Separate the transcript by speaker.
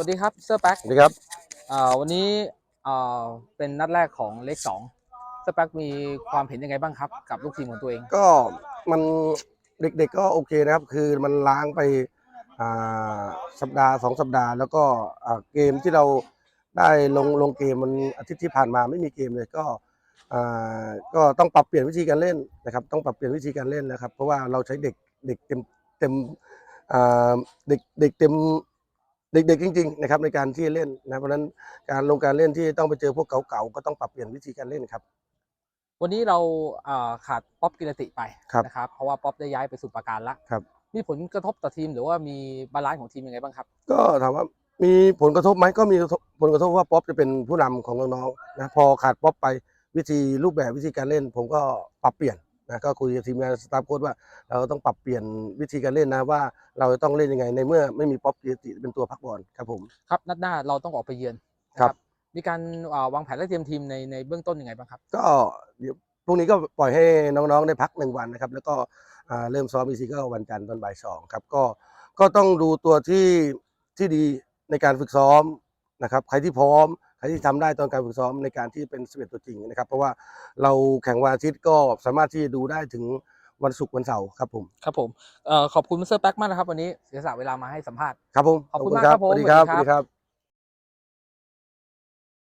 Speaker 1: สวัสดีครับเซอร์แบ็ก
Speaker 2: สวัสดีครับ
Speaker 1: อ่าวันนี้อ่าเป็นนัดแรกของเลขสองเซอร์แบ็กมีความเห็นยังไงบ้างครับกับลูกทีมของตัวเอง
Speaker 2: ก็มันเด็กๆก็โอเคนะครับ คือมันล้างไปอ่าสัปดาห์สองสัปดาห์ แล้วก็อ่าเกมที่เราได้ลงลงเกมมันอาทิตย์ที่ผ่านมาไม่มีเกมเลยก็อ่าก็ต้องปรับเปลี่ยนวิธีการเล่นนะครับ ต้องปรับเปลี่ยนวิธีการเล่นนะครับ เพราะว่าเราใช้เด็กเด็กเต็มเต็มอ่าเด็กเด็กเต็ม เด็กๆจริงๆนะครับในการที่เล่นนะเพราะฉะนั้นการลงการเล่นที่ต้องไปเจอพวกเก่าๆก็ต้องปรับเปลี่ยนวิธีการเล่นครับ
Speaker 1: วันนี้เราอ่าขาดป๊อปกิรติไป
Speaker 2: ครับ
Speaker 1: นะครับเพราะว่าป๊อปได้ย้ายไปสู่ปราการละ
Speaker 2: ครับ
Speaker 1: มีผลกระทบต่อทีมหรือว่ามีบาลานซ์ของทีมยังไงบ้างครับ
Speaker 2: ก็ถามว่ามีผลกระทบไหมก็มีผลกระทบว่าป๊อปจะเป็นผู้นำของน้องๆนะพอขาดป๊อปไปวิธีรูปแบบวิธีการเล่น ผมก็ปรับเปลี่ยน นะก็คุยกับทีมงานสตาฟโค้ชว่าเราต้องปรับเปลี่ยนวิธีการเล่นนะว่าเราจะต้องเล่นยังไงในเมื่อไม่มีป๊อปกิรติเป็นตัวพักบอลครับผม
Speaker 1: ครับนัดหน้าเราต้องออกไปเยือนนะครับ มีการอ่าวางแผนและเตรียมทีมในในเบื้องต้นยังไงบ้างครับ
Speaker 2: ก็เดี๋ยวพรุ่งนี้ก็ปล่อยให้น้องๆได้พักหนึ่งวันนะครับ แล้วก็อ่าเริ่มซ้อมอีกทีก็วันจันทร์ตอนบ่ายสองครับก็ก็ต้องดูตัวที่ที่ดีในการฝึกซ้อมนะครับ ใครที่พร้อม ใครที่ทำได้ตอนการฝึกซ้อมในการที่เป็นสเตัวจริงนะครับ เพราะว่าเราแข่งวันอาทิตย์ก็สามารถที่จะดูได้ถึงวันศุกร์วันเสาร์ครับผม
Speaker 1: ครับผมเอ่อขอบคุณเซอร์แบ็กมากนะครับ วันนี้เสียสละเวลามาให้สัมภาษณ์
Speaker 2: ครับผม
Speaker 1: ขอบคุณมากครับผม
Speaker 2: สวัสดีครับ
Speaker 1: สวัสดีครับ
Speaker 2: สวัสดีครับ